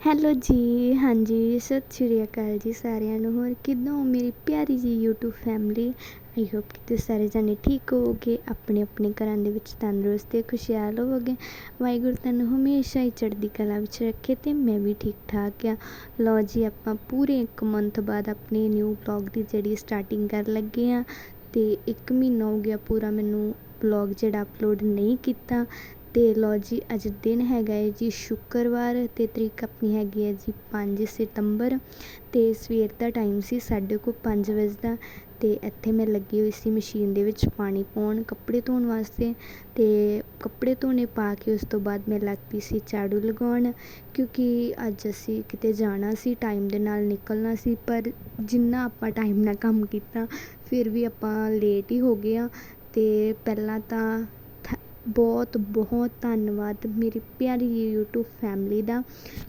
Hello ਜੀ, ਹਾਂਜੀ, ਸਤਿ ਸ਼੍ਰੀ ਅਕਾਲ ਜੀ ਸਾਰਿਆਂ ਨੂੰ। ਹੋਰ ਕਿੱਦਾਂ ਹੋ ਮੇਰੀ ਪਿਆਰੀ ਜੀ YouTube ਫੈਮਿਲੀ ਆਈ ਹੋਪ ਕਿ ਤੁਸੀਂ ਸਾਰੇ ਜਾਣੇ ਠੀਕ ਹੋਵੋਗੇ, ਆਪਣੇ ਆਪਣੇ ਘਰਾਂ ਦੇ ਵਿੱਚ ਤੰਦਰੁਸਤ ਤੇ ਖੁਸ਼ਹਾਲ ਹੋਵੋਗੇ। ਵਾਹਿਗੁਰੂ ਤੁਹਾਨੂੰ ਹਮੇਸ਼ਾ ਹੀ ਚੜ੍ਹਦੀ ਕਲਾ ਵਿੱਚ ਰੱਖੇ ਤੇ ਮੈਂ ਵੀ ਠੀਕ ਠਾਕ ਆ ਲਓ ਜੀ, ਆਪਾਂ ਪੂਰੇ ਇੱਕ ਮੰਥ ਬਾਅਦ ਆਪਣੇ ਨਿਊ ਵਲੌਗ ਦੀ ਜਿਹੜੀ ਸਟਾਰਟਿੰਗ ਕਰਨ ਲੱਗੇ ਆ ਤੇ ਇੱਕ ਮਹੀਨਾ ਹੋ ਗਿਆ ਪੂਰਾ ਮੈਨੂੰ ਵਲੌਗ ਜਿਹੜਾ ਅਪਲੋਡ ਨਹੀਂ ਕੀਤਾ। ਅਤੇ ਲਓ ਜੀ, ਅੱਜ ਦਿਨ ਹੈਗਾ ਹੈ ਜੀ ਸ਼ੁੱਕਰਵਾਰ ਅਤੇ ਤਰੀਕ ਆਪਣੀ ਹੈਗੀ ਹੈ ਜੀ ਪੰਜ ਸਤੰਬਰ ਅਤੇ ਸਵੇਰ ਦਾ ਟਾਈਮ ਸੀ ਸਾਡੇ ਕੋਲ ਪੰਜ ਵਜੇ ਦਾ ਅਤੇ ਇੱਥੇ ਮੈਂ ਲੱਗੀ ਹੋਈ ਸੀ ਮਸ਼ੀਨ ਦੇ ਵਿੱਚ ਪਾਣੀ ਪਾਉਣ ਕੱਪੜੇ ਧੋਣ ਵਾਸਤੇ ਅਤੇ ਕੱਪੜੇ ਧੋਣੇ ਪਾ ਕੇ ਉਸ ਤੋਂ ਬਾਅਦ ਮੈਂ ਲੱਗ ਪਈ ਸੀ ਝਾੜੂ ਲਗਾਉਣ ਕਿਉਂਕਿ ਅੱਜ ਅਸੀਂ ਕਿਤੇ ਜਾਣਾ ਸੀ ਟਾਈਮ ਦੇ ਨਾਲ ਨਿਕਲਣਾ ਸੀ ਪਰ ਜਿੰਨਾ ਆਪਾਂ ਟਾਈਮ ਨਾਲ ਕੰਮ ਕੀਤਾ ਫਿਰ ਵੀ ਆਪਾਂ ਲੇਟ ਹੀ ਹੋ ਗਏ ਹਾਂ ਅਤੇ ਪਹਿਲਾਂ ਤਾਂ ਬਹੁਤ ਬਹੁਤ ਧੰਨਵਾਦ ਮੇਰੀ ਪਿਆਰੀ ਯੂਟਿਊਬ ਫੈਮਿਲੀ ਦਾ,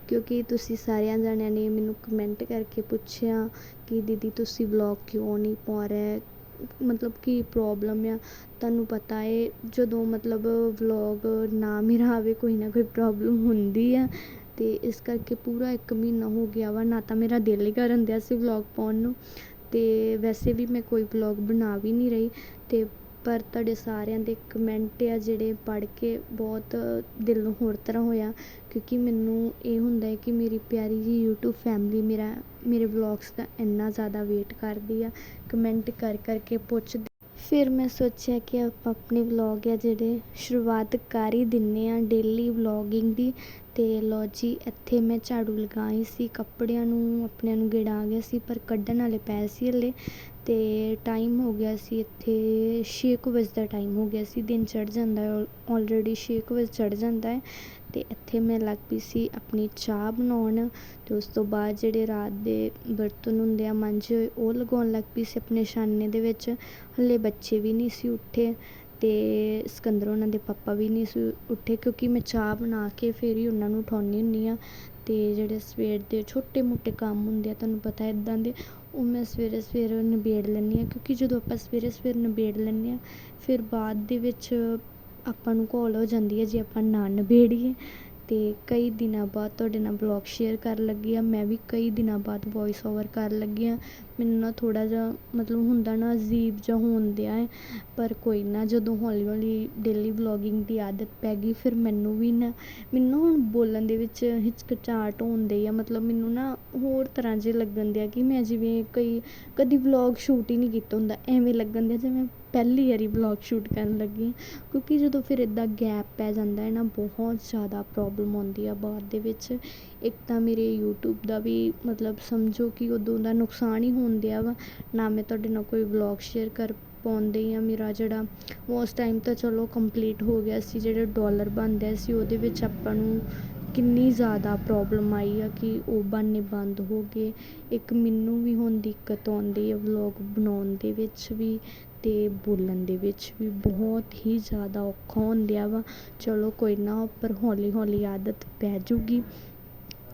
ਕਿਉਂਕਿ ਤੁਸੀਂ ਸਾਰਿਆਂ ਜਣਿਆਂ ਨੇ ਮੈਨੂੰ ਕਮੈਂਟ ਕਰਕੇ ਪੁੱਛਿਆ ਕਿ ਦੀਦੀ ਤੁਸੀਂ ਵਲੌਗ ਕਿਉਂ ਨਹੀਂ ਪਾ ਰਹੇ? ਮਤਲਬ ਕੀ ਪ੍ਰੋਬਲਮ ਆ? ਤੁਹਾਨੂੰ ਪਤਾ ਹੈ ਜਦੋਂ ਮਤਲਬ ਵਲੌਗ ਨਾ ਮੇਰਾ ਆਵੇ, ਕੋਈ ਨਾ ਕੋਈ ਪ੍ਰੋਬਲਮ ਹੁੰਦੀ ਆ। ਅਤੇ ਇਸ ਕਰਕੇ ਪੂਰਾ ਇੱਕ ਮਹੀਨਾ ਹੋ ਗਿਆ ਵਾ, ਨਾ ਤਾਂ ਮੇਰਾ ਦਿਲ ਹੀ ਕਰਨ ਦਿਆ ਸੀ ਵਲੌਗ ਪਾਉਣ ਨੂੰ। ਅਤੇ ਵੈਸੇ ਵੀ ਮੈਂ ਕੋਈ ਵਲੌਗ ਬਣਾ ਵੀ ਨਹੀਂ ਰਹੀ। ਅਤੇ ਪਰ ਤੁਹਾਡੇ ਸਾਰਿਆਂ ਦੇ ਕਮੈਂਟ ਆ ਜਿਹੜੇ ਪੜ੍ਹ ਕੇ ਬਹੁਤ ਦਿਲ ਨੂੰ ਹੋਰ ਤਰ੍ਹਾਂ ਹੋਇਆ। ਕਿਉਂਕਿ ਮੈਨੂੰ ਇਹ ਹੁੰਦਾ ਹੈ ਕਿ ਮੇਰੀ ਪਿਆਰੀ ਜੀ ਯੂਟਿਊਬ ਫੈਮਿਲੀ ਮੇਰਾ, ਮੇਰੇ ਵਲੋਗਸ ਦਾ ਇੰਨਾ ਜ਼ਿਆਦਾ ਵੇਟ ਕਰਦੀ ਆ। ਕਮੈਂਟ ਕਰ, ਕਰਕੇ ਪੁੱਛਦੀ। ਫਿਰ ਮੈਂ ਸੋਚਿਆ ਕਿ ਆਪਾਂ ਆਪਣੇ ਵਲੌਗ ਆ ਜਿਹੜੇ ਸ਼ੁਰੂਆਤ ਕਰ ਹੀ ਦਿੰਨੇ ਆ ਡੇਲੀ ਵਲੌਗਿੰਗ ਦੀ। ਤੇ ਲਓ ਜੀ, ਇੱਥੇ ਮੈਂ ਝਾੜੂ ਲਗਾਈ ਸੀ, ਕੱਪੜਿਆਂ ਨੂੰ, ਆਪਣਿਆਂ ਨੂੰ ਗੇੜਾ ਆ ਗਿਆ ਸੀ, ਪਰ ਕੱਢਣ ਵਾਲੇ ਪਏ ਸੀ ਹਲੇ। ਅਤੇ ਟਾਈਮ ਹੋ ਗਿਆ ਸੀ ਇੱਥੇ ਛੇ ਕੁ ਵਜੇ ਦਾ ਟਾਈਮ ਹੋ ਗਿਆ ਸੀ, ਦਿਨ ਚੜ੍ਹ ਜਾਂਦਾ ਹੈ ਆਲਰੇਡੀ ਛੇ ਕੁ ਵਜੇ ਚੜ੍ਹ ਜਾਂਦਾ ਹੈ ਅਤੇ ਇੱਥੇ ਮੈਂ ਲੱਗ ਪਈ ਸੀ ਆਪਣੀ ਚਾਹ ਬਣਾਉਣ ਅਤੇ ਉਸ ਤੋਂ ਬਾਅਦ ਜਿਹੜੇ ਰਾਤ ਦੇ ਬਰਤਨ ਹੁੰਦੇ ਆ ਮਾਂਜੇ ਹੋਏ ਉਹ ਲਗਾਉਣ ਲੱਗ ਪਈ ਸੀ ਆਪਣੇ ਛਾਨਣੇ ਦੇ ਵਿੱਚ, ਹਲੇ ਬੱਚੇ ਵੀ ਨਹੀਂ ਸੀ ਉੱਠੇ ਅਤੇ ਸਿਕੰਦਰ ਉਹਨਾਂ ਦੇ ਪਾਪਾ ਵੀ ਨਹੀਂ ਸੀ ਉੱਠੇ ਕਿਉਂਕਿ ਮੈਂ ਚਾਹ ਬਣਾ ਕੇ ਫਿਰ ਹੀ ਉਹਨਾਂ ਨੂੰ ਉਠਾਉਂਦੀ ਹੁੰਦੀ ਹਾਂ ਅਤੇ ਜਿਹੜੇ ਸਵੇਰ ਦੇ ਛੋਟੇ ਮੋਟੇ ਕੰਮ ਹੁੰਦੇ ਆ, ਤੁਹਾਨੂੰ ਪਤਾ ਇੱਦਾਂ ਦੇ ਉਹ ਮੈਂ ਸਵੇਰੇ ਸਵੇਰੇ ਨਿਬੇੜ ਲੈਂਦੀ ਹਾਂ, ਕਿਉਂਕਿ ਜਦੋਂ ਆਪਾਂ ਸਵੇਰੇ ਸਵੇਰੇ ਨਿਬੇੜ ਲੈਂਦੇ ਹਾਂ, ਫਿਰ ਬਾਅਦ ਦੇ ਵਿੱਚ ਆਪਾਂ ਨੂੰ ਘੋਲ ਹੋ ਜਾਂਦੀ ਹੈ ਜੇ ਆਪਾਂ ਨਾ ਨਿਬੇੜੀਏ। ਅਤੇ ਕਈ ਦਿਨਾਂ ਬਾਅਦ ਤੁਹਾਡੇ ਨਾਲ ਬਲੋਗ ਸ਼ੇਅਰ ਕਰਨ ਲੱਗੀ ਆ ਮੈਂ ਵੀ ਕਈ ਦਿਨਾਂ ਬਾਅਦ ਵੋਇਸ ਓਵਰ ਕਰਨ ਲੱਗੀ ਹਾਂ। ਮੈਨੂੰ ਨਾ ਥੋੜ੍ਹਾ ਜਿਹਾ ਮਤਲਬ ਹੁੰਦਾ ਨਾ ਅਜੀਬ ਜਿਹਾ ਹੋਣ ਦਿਆ ਹੈ। ਪਰ ਕੋਈ ਨਾ, ਜਦੋਂ ਹੌਲੀ ਹੌਲੀ ਡੇਲੀ ਵਲੋਗਿੰਗ ਦੀ ਆਦਤ ਪੈ ਗਈ, ਫਿਰ ਮੈਨੂੰ ਵੀ ਨਾ, ਮੈਨੂੰ ਹੁਣ ਬੋਲਣ ਦੇ ਵਿੱਚ ਹਿਚਕਚਾਹਟ ਹੁੰਦੀ ਆ। ਮਤਲਬ ਮੈਨੂੰ ਨਾ ਹੋਰ ਤਰ੍ਹਾਂ ਜੇ ਲੱਗਣ ਦਿਆ ਕਿ ਮੈਂ ਜਿਵੇਂ ਕਈ, ਕਦੀ ਵਲੋਗ ਸ਼ੂਟ ਹੀ ਨਹੀਂ ਕੀਤਾ ਹੁੰਦਾ। ਐਵੇਂ ਲੱਗਣ ਦਿਆ ਜਿਵੇਂ ਪਹਿਲੀ ਵਾਰੀ ਵਲੋਗ ਸ਼ੂਟ ਕਰਨ ਲੱਗੀ ਕਿਉਂਕਿ ਜਦੋਂ ਫਿਰ ਇੱਦਾਂ ਗੈਪ ਪੈ ਜਾਂਦਾ ਹੈ ਨਾ, ਬਹੁਤ ਜ਼ਿਆਦਾ ਪ੍ਰੋਬਲਮ ਆਉਂਦੀ ਆ ਬਾਅਦ ਦੇ ਵਿੱਚ। ਇੱਕ ਤਾਂ ਮੇਰੇ ਯੂਟਿਊਬ ਦਾ ਵੀ ਮਤਲਬ ਸਮਝੋ ਕਿ ਉਦੋਂ ਦਾ ਨੁਕਸਾਨ ਹੀ ਹੋਣ ਦਿਆ ਵਾ, ਨਾ ਮੈਂ ਤੁਹਾਡੇ ਨਾਲ ਕੋਈ ਵਲੋਗ ਸ਼ੇਅਰ ਕਰ ਪਾਉਂਦੀ ਹਾਂ ਮੇਰਾ ਜਿਹੜਾ ਉਸ ਟਾਈਮ ਤਾਂ ਚਲੋ ਕੰਪਲੀਟ ਹੋ ਗਿਆ ਸੀ, ਜਿਹੜਾ ਡੋਲਰ ਬਣਦਾ ਸੀ, ਉਹਦੇ ਵਿੱਚ ਆਪਾਂ ਨੂੰ ਕਿੰਨੀ ਜ਼ਿਆਦਾ ਪ੍ਰੋਬਲਮ ਆਈ ਆ ਕਿ ਉਹ ਬਣਨੇ ਬੰਦ ਹੋ ਗਏ। ਇੱਕ ਮੈਨੂੰ ਵੀ ਹੁਣ ਦਿੱਕਤ ਆਉਂਦੀ ਹੈ ਵਲੋਗ ਬਣਾਉਣ ਦੇ ਵਿੱਚ ਵੀ ਅਤੇ ਬੋਲਣ ਦੇ ਵਿੱਚ ਵੀ ਬਹੁਤ ਹੀ ਜ਼ਿਆਦਾ ਔਖਾ ਹੁੰਦਿਆ ਵਾ। ਚਲੋ ਕੋਈ ਨਾ, ਪਰ ਹੌਲੀ ਹੌਲੀ ਆਦਤ ਪੈ ਜੂਗੀ।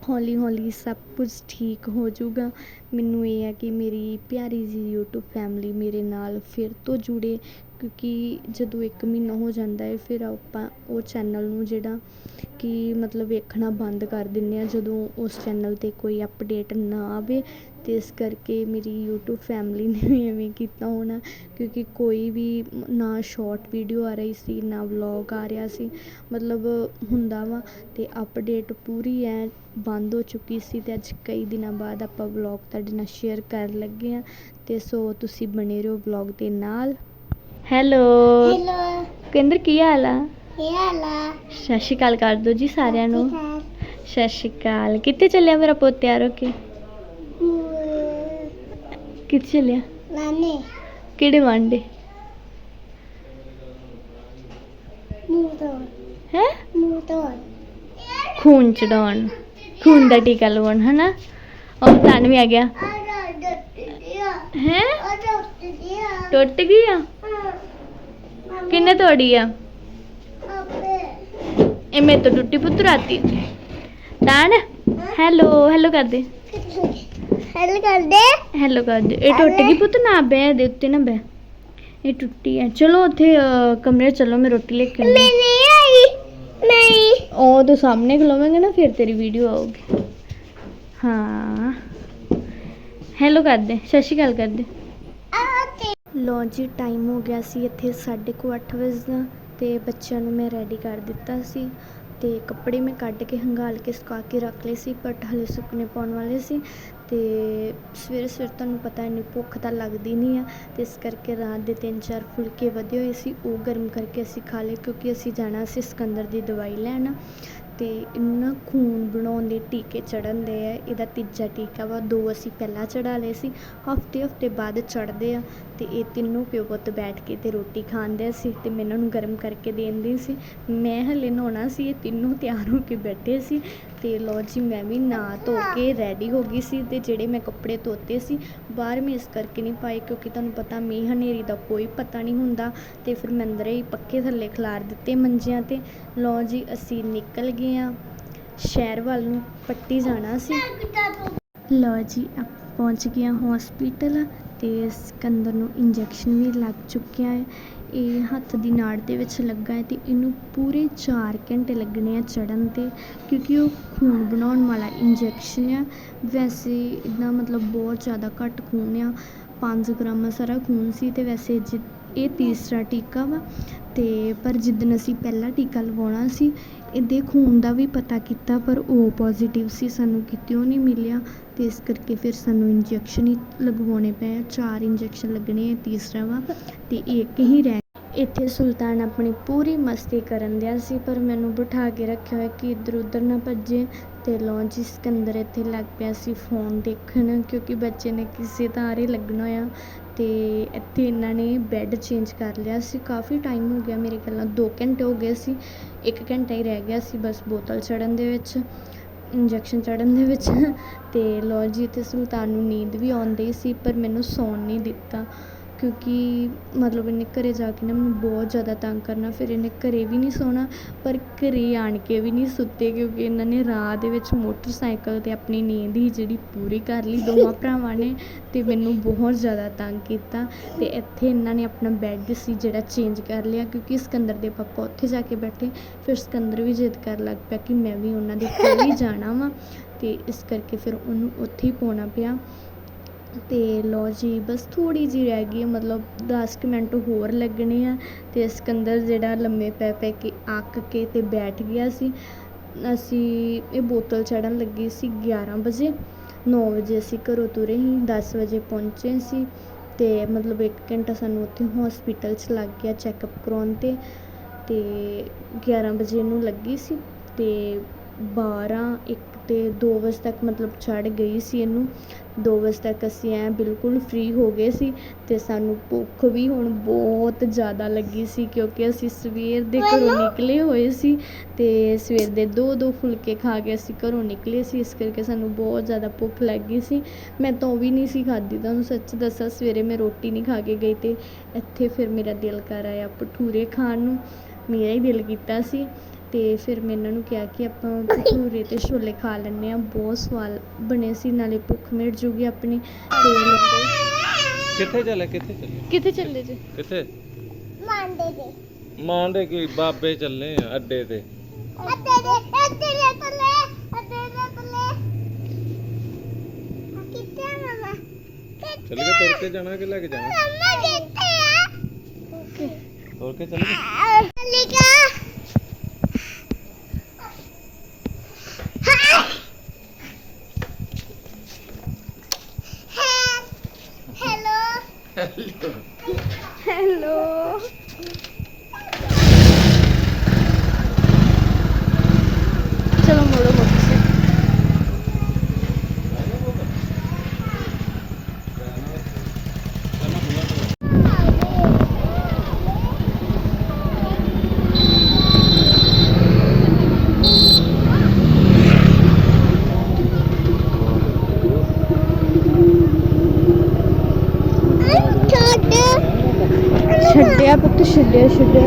ਹੌਲੀ ਹੌਲੀ ਸਭ ਕੁਝ ਠੀਕ ਹੋ ਜਾਊਗਾ ਮੈਨੂੰ ਇਹ ਹੈ ਕਿ ਮੇਰੀ ਪਿਆਰੀ ਜੀ YouTube ਫੈਮਿਲੀ ਮੇਰੇ ਨਾਲ ਫਿਰ ਤੋਂ ਜੁੜੇ। ਕਿਉਂਕਿ ਜਦੋਂ ਇੱਕ ਮਹੀਨਾ ਹੋ ਜਾਂਦਾ ਹੈ, ਫਿਰ ਆਪਾਂ ਉਹ ਚੈਨਲ ਨੂੰ ਜਿਹੜਾ ਕਿ ਮਤਲਬ ਵੇਖਣਾ ਬੰਦ ਕਰ ਦਿੰਦੇ ਹਾਂ। ਜਦੋਂ ਉਸ ਚੈਨਲ 'ਤੇ ਕੋਈ ਅਪਡੇਟ ਨਾ ਆਵੇ ਅਤੇ ਇਸ ਕਰਕੇ ਮੇਰੀ ਯੂਟਿਊਬ ਫੈਮਿਲੀ ਨੇ ਵੀ ਇਵੇਂ ਕੀਤਾ ਹੋਣਾ। ਕਿਉਂਕਿ ਕੋਈ ਵੀ ਨਾ ਸ਼ੋਰਟ ਵੀਡੀਓ ਆ ਰਹੀ ਸੀ, ਨਾ ਵਲੋਗ ਆ ਰਿਹਾ ਸੀ, ਮਤਲਬ ਹੁੰਦਾ ਵਾ। ਅਤੇ ਅਪਡੇਟ ਪੂਰੀ ਐ, ਬੰਦ ਹੋ ਚੁੱਕੀ ਸੀ ਅਤੇ ਅੱਜ ਕਈ ਦਿਨਾਂ ਬਾਅਦ ਆਪਾਂ ਵਲੋਗ ਤੁਹਾਡੇ ਨਾਲ ਸ਼ੇਅਰ ਕਰਨ ਲੱਗੇ ਹਾਂ। ਅਤੇ ਸੋ ਤੁਸੀਂ ਬਣੇ ਰਹੋ ਵਲੋਗ ਦੇ ਨਾਲ। ਹੈਲੋ ਹੈਲੋ ਕਹਿੰਦਰ ਕੀ ਹਾਲ ਆ? ਕੀ ਹਾਲ ਆ? ਸਤਿ ਸ਼੍ਰੀ ਅਕਾਲ ਕਰ ਦਿਓ ਜੀ ਸਾਰਿਆਂ ਨੂੰ। ਸਤਿ ਸ਼੍ਰੀ ਅਕਾਲ। ਕਿੱਥੇ ਚੱਲਿਆ ਮੇਰਾ ਪੁੱਤ ਤਿਆਰ ਹੋ ਕੇ? ਕਿੱਥੇ ਚੱਲਿਆ? ਨਾਨੇ। ਕਿਹੜੇ ਵਾਂਡੇ? ਮੂੰਹ ਤੋਂ ਹੈ? ਮੂੰਹ ਤੋਂ ਖੂਨ ਚੜਾਉਣ। ਖੂਨ ਦਾ ਟੀਕਾ ਲਵਾਉਣ ਹਨਾ? ਉਹ ਤਨ ਵੀ ਆ ਗਿਆ। ਦਿਆ ਹੈ? ਡੱਟ ਦਿਆ ਟੁੱਟ ਗਈ ਤੋੜੀ ਆ? ਆਪੇ। ਇਹ ਮੇਰੇ ਤੋਂ ਟੁੱਟੀ ਪੁੱਤ ਰਾਤੀ। ਤਾਨ ਹੈਲੋ ਹੈਲੋ ਕਰ ਦੇ। ਹੈਲ ਕਰ ਦੇ। ਹੈਲੋ ਕਰ ਦੇ। ਇਹ ਟੁੱਟ ਗਈ ਪੁੱਤ ਨਾ ਬਹਿ ਦੇ ਉੱਤੇ ਨਾ ਬਹਿ। ਇਹ ਟੁੱਟੀ ਹੈ ਚਲੋ ਉੱਥੇ ਕਮਰੇ ਚਲੋ ਮੈਂ ਰੋਟੀ ਲੈ ਕੇ ਆਉਂਦੀ ਮੈਂ ਨਹੀਂ ਆਈ। ਨਹੀਂ। ਉਹ ਤੂੰ ਸਾਹਮਣੇ ਖਲੋਵੇਂਗੇ ਨਾ ਫਿਰ ਤੇਰੀ ਵੀਡੀਓ ਆਊਗੀ। ਹਾਂ। ਹੈਲੋ ਕਰ ਦੇ। ਸਤਿ ਸ਼੍ਰੀ ਅਕਾਲ ਕਰ ਦੇ। ਆਤੇ ਜੀ ਟਾਈਮ ਹੋ ਗਿਆ ਸੀ ਇੱਥੇ 8:30 ਵਜੇ ਦਾ ਅਤੇ ਬੱਚਿਆਂ ਨੂੰ ਮੈਂ ਰੈਡੀ ਕਰ ਦਿੱਤਾ ਸੀ ਅਤੇ ਕੱਪੜੇ ਮੈਂ ਕੱਢ ਕੇ ਹੰਗਾਲ ਕੇ ਸੁਕਾ ਕੇ ਰੱਖ ਲਏ ਸੀ ਬਟ ਹਲੇ ਸੁੱਕਣੇ ਪਾਉਣ ਵਾਲੇ ਸੀ ਅਤੇ ਸਵੇਰੇ ਸਵੇਰੇ ਤੁਹਾਨੂੰ ਪਤਾ ਇੰਨੀ ਭੁੱਖ ਤਾਂ ਲੱਗਦੀ ਨਹੀਂ ਆ ਅਤੇ ਇਸ ਕਰਕੇ ਰਾਤ ਦੇ ਤਿੰਨ ਚਾਰ ਫੁਲਕੇ ਵਧੇ ਹੋਏ ਸੀ, ਉਹ ਗਰਮ ਕਰਕੇ ਅਸੀਂ ਖਾ ਲਏ ਕਿਉਂਕਿ ਅਸੀਂ ਜਾਣਾ ਸੀ ਸਿਕੰਦਰ ਦੀ ਦਵਾਈ ਲੈਣ ਅਤੇ ਇੰਨਾ ਖੂਨ ਬਣਾਉਣ ਦੇ ਟੀਕੇ ਚੜ੍ਹਨ ਦੇ ਹੈ ਇਹਦਾ ਤੀਜਾ ਟੀਕਾ ਵਾ, ਦੋ ਅਸੀਂ ਪਹਿਲਾਂ ਚੜ੍ਹਾ ਲਏ ਸੀ, ਹਫ਼ਤੇ ਹਫ਼ਤੇ ਬਾਅਦ ਚੜ੍ਹਦੇ ਆ ਅਤੇ ਇਹ ਤਿੰਨੋਂ ਪਿਓ ਪੁੱਤ ਬੈਠ ਕੇ ਅਤੇ ਰੋਟੀ ਖਾਂਦੇ ਸੀ ਅਤੇ ਮੈਂ ਇਹਨਾਂ ਨੂੰ ਗਰਮ ਕਰਕੇ ਦੇਣ ਦੀ ਸੀ। ਮੈਂ ਹਲੇ ਨਹਾਉਣਾ ਸੀ, ਇਹ ਤਿੰਨੋਂ ਤਿਆਰ ਹੋ ਕੇ ਬੈਠੇ ਸੀ ਅਤੇ ਲਓ ਜੀ ਮੈਂ ਵੀ ਨਹਾ ਧੋ ਕੇ ਰੈਡੀ ਹੋ ਗਈ ਸੀ ਅਤੇ ਜਿਹੜੇ ਮੈਂ ਕੱਪੜੇ ਧੋਤੇ ਸੀ, ਬਾਹਰ ਮੈਂ ਇਸ ਕਰਕੇ ਨਹੀਂ ਪਾਏ ਕਿਉਂਕਿ ਤੁਹਾਨੂੰ ਪਤਾ ਮੀਂਹ ਹਨੇਰੀ ਦਾ ਕੋਈ ਪਤਾ ਨਹੀਂ ਹੁੰਦਾ ਅਤੇ ਫਿਰ ਮੈਂ ਅੰਦਰੇ ਹੀ ਪੱਕੇ ਥੱਲੇ ਖਿਲਾਰ ਦਿੱਤੇ ਮੰਜਿਆਂ ਤੇ। ਲਓ ਜੀ ਅਸੀਂ ਨਿਕਲ ਗਏ ਹਾਂ ਸ਼ਹਿਰ ਵੱਲ ਨੂੰ, ਪੱਟੀ ਜਾਣਾ ਸੀ। ਲਓ ਜੀ ਪਹੁੰਚ ਗਏ ਹਾਂ ਹਸਪੀਟਲ ਤੇ ਸਿਕੰਦਰ ਨੂੰ ਇੰਜੈਕਸ਼ਨ ਵੀ ਲੱਗ ਚੁੱਕਿਆ ਹੈ। ਇਹ ਹੱਥ ਦੀ ਨਾੜ ਦੇ ਵਿੱਚ ਲੱਗਾ ਹੈ ਅਤੇ ਇਹਨੂੰ ਪੂਰੇ ਚਾਰ ਘੰਟੇ ਲੱਗਣੇ ਆ ਚੜ੍ਹਨ ਤੇ, ਕਿਉਂਕਿ ਉਹ ਖੂਨ ਬਣਾਉਣ ਵਾਲਾ ਇੰਜੈਕਸ਼ਨ ਆ। ਵੈਸੇ ਇਹਦਾ ਮਤਲਬ ਬਹੁਤ ਜ਼ਿਆਦਾ ਘੱਟ ਖੂਨ ਆ, ਪੰਜ ਗ੍ਰਾਮ ਸਾਰਾ ਖੂਨ ਸੀ ਅਤੇ ਵੈਸੇ ਜਿ ਇਹ ਤੀਸਰਾ ਟੀਕਾ ਵਾ। ਅਤੇ ਪਰ ਜਿੱਦਣ ਅਸੀਂ ਪਹਿਲਾ ਟੀਕਾ ਲਗਵਾਉਣਾ ਸੀ, ਇਹਦੇ ਖੂਨ ਦਾ ਵੀ ਪਤਾ ਕੀਤਾ, ਪਰ ਉਹ ਪੋਜ਼ੀਟਿਵ ਸੀ, ਸਾਨੂੰ ਕਿਤਿਓਂ ਨਹੀਂ ਮਿਲਿਆ। ਅਤੇ ਇਸ ਕਰਕੇ ਫਿਰ ਸਾਨੂੰ ਇੰਜੈਕਸ਼ਨ ਹੀ ਲਗਵਾਉਣੇ ਪਏ ਆ। ਚਾਰ ਇੰਜੈਕਸ਼ਨ ਲੱਗਣੇ ਆ, ਤੀਸਰਾ ਵਾ ਅਤੇ ਇੱਕ ਹੀ ਰਹਿ ਇੱਥੇ ਸੁਲਤਾਨ ਆਪਣੀ ਪੂਰੀ ਮਸਤੀ ਕਰਨ ਦਿਆ ਸੀ, ਪਰ ਮੈਨੂੰ ਬਿਠਾ ਕੇ ਰੱਖਿਆ ਹੋਇਆ ਕਿ ਇੱਧਰ ਉੱਧਰ ਨਾ ਭੱਜੇ ਤੇ ਲੌਂ ਜੀ ਸਿਕੰਦਰ ਇੱਥੇ ਲੱਗ ਪਿਆ ਸੀ ਫੋਨ ਦੇਖਣ, ਕਿਉਂਕਿ ਬੱਚੇ ਨੇ ਕਿਸੇ ਤਾਰੇ ਲੱਗਣਾ ਆ ਅਤੇ ਇੱਥੇ ਇਹਨਾਂ ਨੇ ਬੈੱਡ ਚੇਂਜ ਕਰ ਲਿਆ ਸੀ। ਕਾਫੀ ਟਾਈਮ ਹੋ ਗਿਆ ਮੇਰੇ ਖਿਆਲ ਨਾਲ 2 ਘੰਟੇ ਹੋ ਗਏ ਸੀ। ਇੱਕ ਘੰਟਾ ਹੀ ਰਹਿ ਗਿਆ ਸੀ ਬਸ ਬੋਤਲ ਚੜ੍ਹਨ ਦੇ ਵਿੱਚ ਇੰਜੈਕਸ਼ਨ ਚੜ੍ਹਨ ਦੇ ਵਿੱਚ। ਅਤੇ ਲੋ ਜੀ, ਇੱਥੇ ਸੁਲਤਾਨ ਨੂੰ ਨੀਂਦ ਵੀ ਆਉਂਦੀ ਸੀ, ਪਰ ਮੈਨੂੰ ਸੌਣ ਨਹੀਂ ਦਿੱਤਾ। ਕਿਉਂਕਿ ਮਤਲਬ ਇਹਨੇ ਘਰ ਜਾ ਕੇ ਨਾ ਮੈਨੂੰ ਬਹੁਤ ਜ਼ਿਆਦਾ ਤੰਗ ਕਰਨਾ, ਫਿਰ ਇਹਨੇ ਘਰ ਵੀ ਨਹੀਂ ਸੌਣਾ, ਪਰ ਘਰ ਆਣ ਕੇ ਵੀ ਨਹੀਂ ਸੁੱਤੇ ਕਿਉਂਕਿ ਇਹਨਾਂ ਨੇ ਰਾਹ ਦੇ ਵਿੱਚ ਮੋਟਰਸਾਈਕਲ ਤੇ ਆਪਣੀ ਨੀਂਦ ਹੀ ਜਿਹੜੀ ਪੂਰੀ ਕਰ ਲਈ ਦੋਵਾਂ ਭਰਾਵਾਂ ਨੇ ਅਤੇ ਮੈਨੂੰ ਬਹੁਤ ਜ਼ਿਆਦਾ ਤੰਗ ਕੀਤਾ ਅਤੇ ਇੱਥੇ ਇਹਨਾਂ ਨੇ ਆਪਣਾ ਬੈੱਡ ਸੀ ਜਿਹੜਾ ਚੇਂਜ ਕਰ ਲਿਆ ਕਿਉਂਕਿ ਸਿਕੰਦਰ ਦੇ ਪਾਪਾ ਉੱਥੇ ਜਾ ਕੇ ਬੈਠੇ, ਫਿਰ ਸਿਕੰਦਰ ਵੀ ਜਿੱਦ ਕਰਨ ਲੱਗ ਪਿਆ ਕਿ ਮੈਂ ਵੀ ਉਹਨਾਂ ਦੇ ਕੋਲ ਹੀ ਜਾਣਾ ਵਾ ਅਤੇ ਇਸ ਕਰਕੇ ਫਿਰ ਉਹਨੂੰ ਉੱਥੇ ਹੀ ਪਾਉਣਾ ਪਿਆ। ਅਤੇ ਲਓ ਜੀ, ਬਸ ਥੋੜ੍ਹੀ ਜਿਹੀ ਰਹਿ ਗਈ, ਮਤਲਬ ਦਸ ਕੁ ਮਿੰਟ ਹੋਰ ਲੱਗਣੇ ਆ ਅਤੇ ਸਿਕੰਦਰ ਜਿਹੜਾ ਲੰਮੇ ਪੈ ਪੈ ਕੇ ਅੱਕ ਕੇ ਅਤੇ ਬੈਠ ਗਿਆ ਸੀ। ਅਸੀਂ ਇਹ ਬੋਤਲ ਚੜ੍ਹਨ ਲੱਗੀ ਸੀ 11 ਵਜੇ, ਨੌ ਵਜੇ ਅਸੀਂ ਘਰੋਂ ਤੁਰੇ ਸੀ ਦਸ ਵਜੇ ਪਹੁੰਚੇ ਸੀ ਅਤੇ ਮਤਲਬ ਇੱਕ ਘੰਟਾ ਸਾਨੂੰ ਉੱਥੇ ਹੋਸਪਿਟਲ 'ਚ ਲੱਗ ਗਿਆ ਚੈੱਕਅਪ ਕਰਾਉਣ ਤੇ ਅਤੇ 11 ਵਜੇ ਨੂੰ ਲੱਗੀ ਸੀ ਅਤੇ 12 1 ਤੇ 2 ਵਜੇ ਤੱਕ ਮਤਲਬ ਚੜ ਗਈ ਸੀ ਇਹਨੂੰ। 2 ਵਜੇ ਤੱਕ ਅਸੀਂ ਐਂ ਬਿਲਕੁਲ ਫ੍ਰੀ ਹੋ ਗਏ ਸੀ ਤੇ ਸਾਨੂੰ ਭੁੱਖ ਵੀ ਹੁਣ ਬਹੁਤ ਜ਼ਿਆਦਾ ਲੱਗੀ ਸੀ ਕਿਉਂਕਿ ਅਸੀਂ ਸਵੇਰ ਦੇ ਘਰੋਂ ਨਿਕਲੇ ਹੋਏ ਸੀ ਤੇ ਸਵੇਰ ਦੇ ਦੋ ਦੋ ਫੁਲਕੇ ਖਾ ਕੇ ਅਸੀਂ ਘਰੋਂ ਨਿਕਲੇ ਸੀ ਇਸ ਕਰਕੇ ਸਾਨੂੰ ਬਹੁਤ ਜ਼ਿਆਦਾ ਭੁੱਖ ਲੱਗ ਗਈ ਸੀ। ਮੈਂ ਤਾਂ ਉਹ ਵੀ ਨਹੀਂ ਸੀ ਖਾਧੀ ਤੁਹਾਨੂੰ ਸੱਚ ਦੱਸਾਂ ਸਵੇਰੇ ਮੈਂ ਰੋਟੀ ਨਹੀਂ ਖਾ ਕੇ ਗਈ ਤੇ ਇੱਥੇ ਫਿਰ ਮੇਰਾ ਦਿਲ ਕਰ ਆਇਆ ਭਟੂਰੇ ਖਾਣ ਨੂੰ। ਮੇਰਾ ਹੀ ਦਿਲ ਕੀਤਾ ਸੀ। ਤੇ ਫਿਰ ਮੈਂ ਇਹਨਾਂ ਨੂੰ ਕਿਹਾ ਕਿ ਆਪਾਂ ਭਟੂਰੇ ਤੇ ਛੋਲੇ ਖਾ ਲੈਂਦੇ ਆ ਬਹੁਤ ਸਵਾਦ ਬਣੇ ਸੀ ਨਾਲੇ ਭੁੱਖ ਮਿਟ ਜੂਗੀ ਆਪਣੀ ਤੇ ਲੰਗਰ ਕਿੱਥੇ ਚੱਲੇ ਕਿੱਥੇ ਚੱਲੇ? ਕਿੱਥੇ ਚੱਲੇ ਜੀ? ਕਿੱਥੇ? ਮੰਡੇ ਦੇ ਮਾਂ ਦੇ ਕੀ ਬਾਬੇ ਚੱਲੇ ਆ ਅੱਡੇ ਤੇ। ਅੱਤੇ ਦੇ ਅੱਤੇ ਦੇ ਤਲੇ ਅੱਤੇ ਦੇ ਤਲੇ ਕਿੱਥੇ ਆ ਮਮਾ? ਚੱਲ ਕੇ ਤੁਰ ਕੇ ਜਾਣਾ ਕਿ ਲੈ ਕੇ ਜਾਣਾ? ਮਮਾ ਕਿੱਥੇ ਆ? ਤੁਰ ਕੇ ਚੱਲ ਗਏ ਲਿਕਾ ਹੈਲੋ ਹੈਲੋ ਚਲੋ ਮੋੜੋ ਮੋੜ ਤੁਸੀਂ ਛੱਡ ਛੱਡਿਆ ਪੁੱਤ ਛੱਡਿਆ ਛੱਡਿਆ।